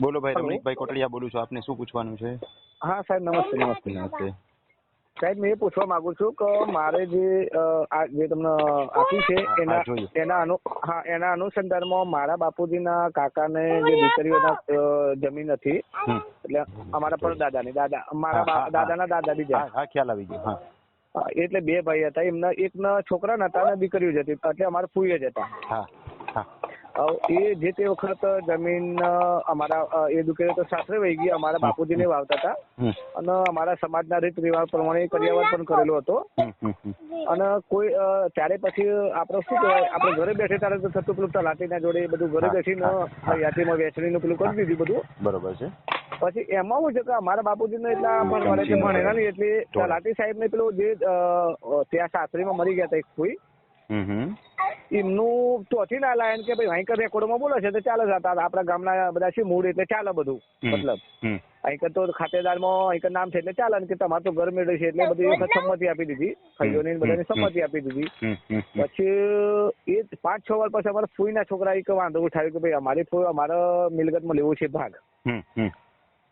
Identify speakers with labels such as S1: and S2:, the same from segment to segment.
S1: બોલો ભાઈ રમણીકભાઈ કોટડિયા બોલું છું. આપને શું પૂછવાનું છે?
S2: હા સાહેબ નમસ્તે નમસ્તે.
S1: નમસ્તે.
S2: સાહેબ મેં એ પૂછવા માંગુ છું કે મારે જે આ જે તમને આપી છે એના એના અનુ હા એના અનુસંધાનમાં મારા બાપુજીના કાકાને જે દીકરીઓના જમીન હતી એટલે અમારા પર દાદાની દાદા મારા દાદાના દાદા બીજા.
S1: હા હા ખ્યાલ આવી ગયો હા.
S2: એટલે બે ભાઈ હતા એમના એકના છોકરા નતા અને દીકરીઓ જ હતી એટલે અમારા ફૂઈ જ હતા.
S1: હા.
S2: એ જે તે વખત જમીન અમારા અ, એ દીકરીઓ તો સાસરે વહી ગઈ. અમારા બાપુજીને વાવતા હતા. અને અમારા સમાજના રીત રિવાજ પ્રમાણે કર્યાવર પણ કરેલો હતો. અને કોઈ ત્યારે પછી આપણે શું કહેવાય? આપણે ઘરે બેઠે ત્યારે તો થતું પેલું તલાટીના જોડે બધું ઘરે
S1: હા,
S2: બેસીને
S1: માં
S2: યાત્રીમાં વેચણીનું પેલું કરી દીધું બધું.
S1: બરોબર છે.
S2: પછી એમાં શું છે કે અમારા બાપુજીને એટલા
S1: પણ
S2: મળે
S1: છે
S2: પણ એના એટલે. તલાટી સાહેબને પેલું જે ત્યાં સાસરીમાં મરી ગયા હતા એક કોઈ. એમનું ચોથી ના લાયન કે ભાઈ વાંકર રેકોર્ડમાં બોલે છે તો ચાલે આ આપણા ગામના બધા શું મૂળ એટલે ચાલે બધું. મતલબ. અહીંકર તો ખાતેદારમાં અહીંકર નામ છે એટલે ચાલે કે તમારે તો ઘર મેળવે છે એટલે બધી વખત સંમતિ આપી દીધી. ભાઈઓને બધાને સંમતિ આપી દીધી. પછી એ પાંચ છ વાર પછી અમારા ફૂઈના છોકરા એક વાંધો ઉઠાવ્યો કે ભાઈ અમારી અમારા મિલકતમાં લેવું છે ભાગ.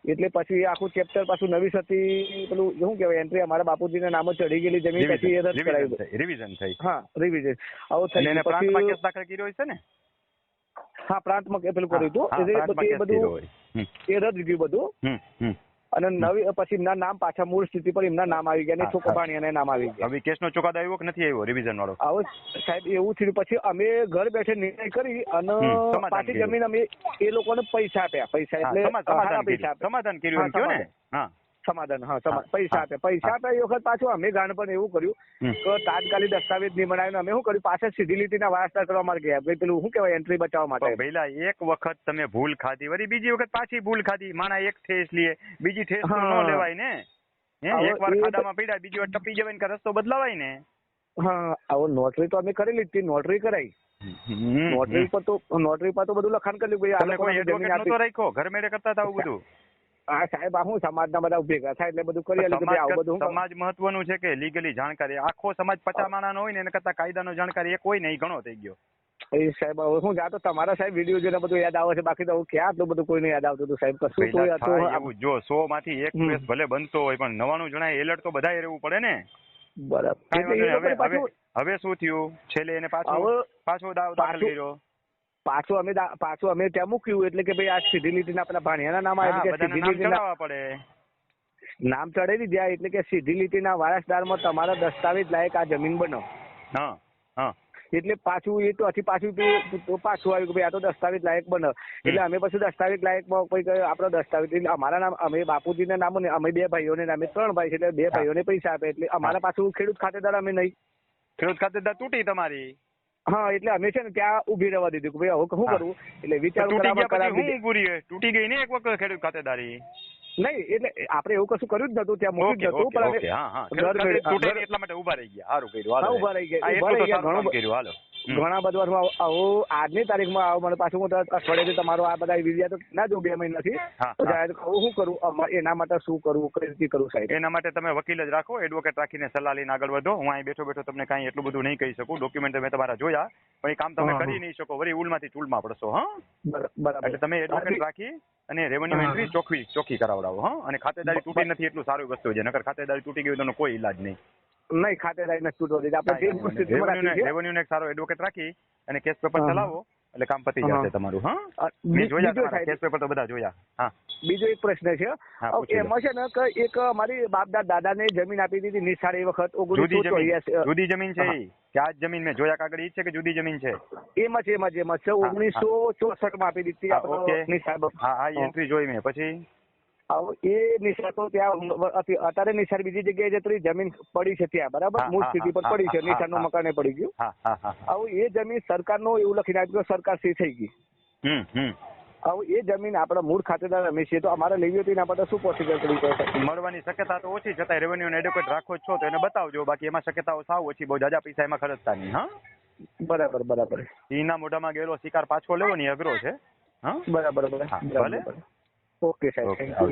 S2: એટલે પછી એ આખું ચેપ્ટર પાછું નવી સતી પેલું શું કહેવાય એન્ટ્રી અમારા બાપુજીના નામે ચડી ગયેલી જમીન પછી એ રદ કરાવી
S1: રિવિઝન થઈ
S2: હા રિવિઝન આવું
S1: અને એને
S2: થઈ
S1: પ્રાંતમાં કેસ દાખલ કર્યો છે ને?
S2: હા પ્રાંતમાં પેલું કર્યું હતું. એ બધું. એ રદ દીધું બધું. અને નવી પછી એમના નામ પાછા મૂળ સ્થિતિ પર એમના નામ આવી ગયા ને અને નામ આવી ગયા.
S1: હવે કેસનો ચુકાદો આવ્યો કે નથી આવ્યો રિવિઝન વાળો?
S2: આવો સાહેબ એવું થયું. પછી અમે ઘર બેઠે નિર્ણય કરી અને પાછી જમીન અમે એ લોકોને પૈસા આપ્યા. પૈસા એટલે
S1: સમાધાન
S2: પૈસા
S1: કર્યું સમાધાન કર્યું એમ
S2: હા,
S1: ને? હા.
S2: સમાધાન હા પૈસા આપે. પૈસા આપે એ વખત પાછું અમે ગાણ પણ એવું કર્યું. કે તાત્કાલિક દસ્તાવેજ નહીં બનાવીને અમે શું કર્યું? પાછળ સીધી લીટીના વારસદાર કરવા માટે ગયા. પેલું શું કહેવાય? એન્ટ્રી બચાવવા માટે.
S1: પહેલા એક વખત તમે ભૂલ ખાધી વળી બીજી વખત પાછી ભૂલ ખાધી. માણા એક ઠેસ લે બીજી ઠેસ ન લેવાય ને? એક વાર ખાડામાં પીડા બીજી વાર ટપી જવાય ને કે રસ્તો બદલાવાય ને?
S2: હા આવો નોટરી તો અમે કરેલી જ નોટરી કરાઈ. નોટરી પર તો નોટરી પર તો બધું લખાણ કર્યું ભાઈ આ અમે જમીન આપી
S1: રાખ્યો? ઘર મેળે કરતા હતા આવું બધું?
S2: હા સાહેબ હું સમાજના બધા ભેગા થાય એટલે બધું કરી આલ્યું આવું બધું
S1: સમાજ મહત્વનું છે કે લીગલી જાણકારી? આખો સમાજ પચા માણાનો હોય ને એના કરતા કાયદાનો જાણકારી એક હોય ને એ ઘણો થઈ ગયો.
S2: એ સાહેબ હવે હું જાતો તમારા સાહેબ વીડિયો જોઈને બધું યાદ આવે છે બાકી તો હું ક્યાં આટલું બધું કોઈને યાદ આવતું હતું સાહેબ? કશું કોઈ હતું
S1: જો સો માંથી એક. કેસ ભલે બનતો હોય પણ નવાણું જણાય એલર્ટ તો બધાય રહેવું પડે ને.
S2: બરાબર.
S1: હવે શું થયું? છેલ્લે એને પાછો પાછો દાવ દાખલ કર્યો.
S2: પાછું અમે પાછું અમે ત્યાં મૂક્યું એટલે કે ભાઈ આ સીધી લીટીના પેલા ભાણિયાના નામ આવે સીધી લીટીના
S1: પડે.
S2: નામ ચડાવી દીધા એટલે કે સીધી લીટીના વારસદારમાં તમારા દસ્તાવેજ લાયક આ જમીન બનો.
S1: હા હા.
S2: એટલે પાછું એ તો હજી પાછું તો- પાછું આવ્યું કે ભાઈ આ તો દસ્તાવેજ લાયક બને. એટલે અમે પછી દસ્તાવેજ લાયકમાં કોઈ આપણો દસ્તાવેજ એટલે અમારા નામ અમે બાપુજીના નામ ને અમે બે ભાઈઓને નામે ત્રણ ભાઈ છે એટલે બે
S1: ભાઈઓ
S2: ભાઈઓને પૈસા આપે એટલે અમારા પાછું ખેડૂત ખાતેદાર અમે નહીં.
S1: ખેડૂત ખાતેદાર તૂટી તમારી.
S2: હા એટલે અમે છે ને ત્યાં ઊભી રહેવા દીધું કે ભાઈ હવે શું. કરવું એટલે વિચાર
S1: ગયા પછી હું પૂરી તૂટી ગઈ ને એક વખત ખેડૂત ખાતેદારી?
S2: નહીં એટલે આપણે એવું કશું કર્યું જ નતું ત્યાં મૂકી જ નતું પણ
S1: એટલા માટે ઊભા રહી ગયા. સારું કર્યું
S2: ઊભા રહી ગયા, ઊભા રહી ગયા, ઘણું
S1: કર્યું હાલો.
S2: ઘણા બધા વર્ષમાં આવું આજની તારીખમાં આવું મને પાછું હું તરત અઠવાડિયેથી તમારો આ બધા વિડિયા તો ના જો બે મહિનાથી. તો જાહેર કહું શું કરું? એના માટે શું કરવું કઈ રીતે કરવું સાહેબ?
S1: એના માટે તમે વકીલ જ રાખો એડવોકેટ રાખીને સલાહ લઈને આગળ વધો. હું અહીં બેઠો બેઠો તમને કાંઈ એટલું બધું નહીં કહી શકું. ડોક્યુમેન્ટ મેં તમારા જોયા. પણ એ કામ તમે. કરી નહીં શકો. વળી ઉલમાંથી ચૂલમાં પડશો હા?
S2: બરાબર.
S1: એટલે તમે એડવોકેટ રાખી અને રેવન્યુ. એન્ટ્રી ચોખ્ખી ચોખ્ખી કરાવડાવો હા? અને ખાતેદારી તૂટી નથી એટલું સારું વસ્તુ છે. નકર ખાતેદારી તૂટી ગયું તો કોઈ ઈલાજ નહીં.
S2: નહીં ખાતેદારી છૂટો દીધી. આપણે જે છે.
S1: રેવન્યુ ને એક સારો એડવોકેટ રાખી અને કેસ પેપર ચલાવો એટલે કામ પતી જશે તમારું હા? મેં જોયા તમારા કેસ પેપર તો બધા જોયા. હા.
S2: બીજો એક પ્રશ્ન છે. એમાં છે ને કે એક મારી બાપ દાદાને જમીન આપી દીધી નિશાળ એ વખત
S1: જુદી
S2: ઓગણીસો
S1: જમીન જુદી જમીન છે કે આ જ જમીન મેં જોયા કાગળ ઈ છે કે જુદી જમીન છે?
S2: એમ જ એમ એમાં એમ જ
S1: છે
S2: ઓગણીસો ચોસઠમાં આપી દીધી
S1: ઓકે. હા હા. એન્ટ્રી જોઈ મેં. પછી?
S2: એ નિશાળ તો ત્યાં અત્યારે નિશાળ બીજી જગ્યાએ જતી જમીન પડી છે ત્યાં બરાબર? મૂળ સ્થિતિ પર પડી છે
S1: હા,
S2: નિશાળનું
S1: હા.
S2: મકાને પડી ગયું. હવે એ જમીન સરકારનો એવું લખીને આપ્યું સરકાર સી થઈ ગઈ. હવે એ જમીન આપણા મૂળ ખાતેદાર અમે છીએ તો અમારે લેવી હતી એના માટે શું પ્રોસિજર કરવી પડે?
S1: મળવાની શક્યતા તો ઓછી છતાં રેવન્યુ એડવોકેટ રાખો છો તો એને બતાવજો. બાકી એમાં શક્યતાઓ સાવ ઓછી બહુ જાજા પૈસા એમાં ખર્ચતા નહીં હા?
S2: બરાબર બરાબર.
S1: સિંહના મોઢામાં ગયેલો શિકાર પાછો લેવો ને અઘરો છે હા?
S2: બરાબર બરાબર બરાબર
S1: ભલે.
S2: ઓકે સાહેબ થેન્ક યુ